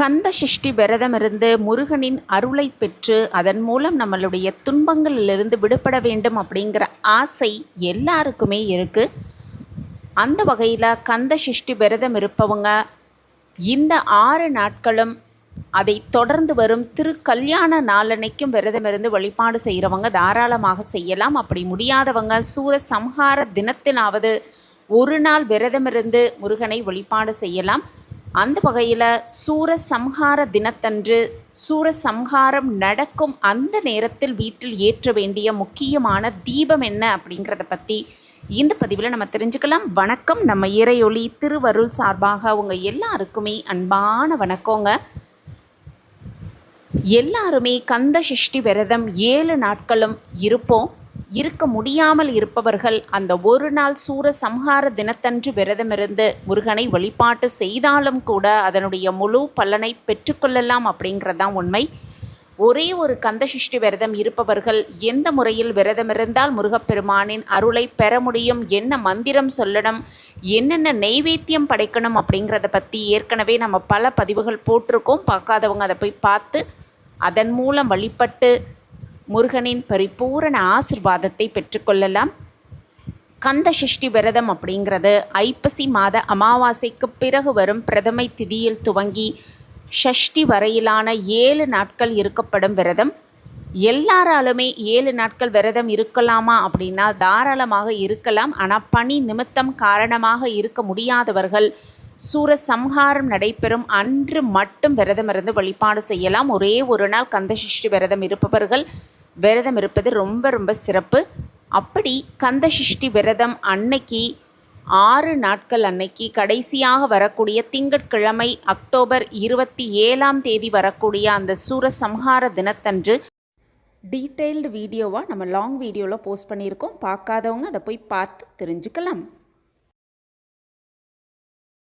கந்த சிஷ்டி விரதமிருந்து முருகனின் அருளை பெற்று அதன் மூலம் நம்மளுடைய துன்பங்களிலிருந்து விடுபட வேண்டும் அப்படிங்கிற ஆசை எல்லாருக்குமே இருக்குது அந்த வகையில் கந்த சிஷ்டி விரதம் இருப்பவங்க இந்த ஆறு நாட்களும் அதை தொடர்ந்து வரும் திருக்கல்யாண நாளன்னைக்கும் விரதமிருந்து வழிபாடு செய்கிறவங்க தாராளமாக செய்யலாம். அப்படி முடியாதவங்க சூர சம்ஹார தினத்திலாவது ஒரு நாள் விரதமிருந்து முருகனை வழிபாடு செய்யலாம். அந்த வகையில் சூர சம்ஹார தினத்தன்று சூரசம்ஹாரம் நடக்கும் அந்த நேரத்தில் வீட்டில் ஏற்ற வேண்டிய முக்கியமான தீபம் என்ன அப்படிங்கிறத பற்றி இந்த பதிவில் நம்ம தெரிஞ்சுக்கலாம். வணக்கம். நம்ம இறையொளி திருவருள் சார்பாக உங்கள் எல்லாருக்குமே அன்பான வணக்கங்க. எல்லாருமே கந்த சஷ்டி விரதம் ஏழு நாட்களும் இருப்போம். இருக்க முடியாமல் இருப்பவர்கள் அந்த ஒரு நாள் சூர சம்ஹார தினத்தன்று விரதமிருந்து முருகனை வழிபாட்டு செய்தாலும் கூட அதனுடைய முழு பலனை பெற்றுக்கொள்ளலாம் அப்படிங்கிறது தான் உண்மை. ஒரே ஒரு கந்தசிஷ்டி விரதம் இருப்பவர்கள் எந்த முறையில் விரதமிருந்தால் முருகப்பெருமானின் அருளை பெற முடியும்? என்ன மந்திரம் சொல்லணும்? என்னென்ன நெய்வேத்தியம் படைக்கணும் அப்படிங்கிறத பற்றி ஏற்கனவே நம்ம பல பதிவுகள் போட்டிருக்கோம். பார்க்காதவங்க அதை போய் பார்த்து அதன் மூலம் வழிபட்டு முருகனின் பரிபூரண ஆசிர்வாதத்தை பெற்றுக்கொள்ளலாம். கந்த சஷ்டி விரதம் அப்படிங்கிறது ஐப்பசி மாத அமாவாசைக்கு பிறகு வரும் பிரதமை திதியில் துவங்கி ஷஷ்டி வரையிலான ஏழு நாட்கள் இருக்கப்படும் விரதம். எல்லாராலுமே ஏழு நாட்கள் விரதம் இருக்கலாமா அப்படின்னா தாராளமாக இருக்கலாம். ஆனால் பணி நிமித்தம் காரணமாக இருக்க முடியாதவர்கள் சூர சம்ஹாரம் நடைபெறும். அன்று மட்டும் விரதம் இருந்து வழிபாடு செய்யலாம். ஒரே ஒரு நாள் கந்தசஷ்டி விரதம் இருப்பவர்கள் விரதம் இருப்பது ரொம்ப ரொம்ப சிறப்பு. அப்படி கந்தசஷ்டி விரதம் அன்னைக்கு ஆறு நாட்கள் அன்னைக்கு கடைசியாக வரக்கூடிய திங்கட்கிழமை அக்டோபர் இருபத்தி ஏழாம் தேதி வரக்கூடிய அந்த சூர சம்ஹார தினத்தன்று டீட்டெயில்டு வீடியோவாக நம்ம லாங் வீடியோவில் போஸ்ட் பண்ணியிருக்கோம். பார்க்காதவங்க அதை போய் பார்த்து தெரிஞ்சுக்கலாம்.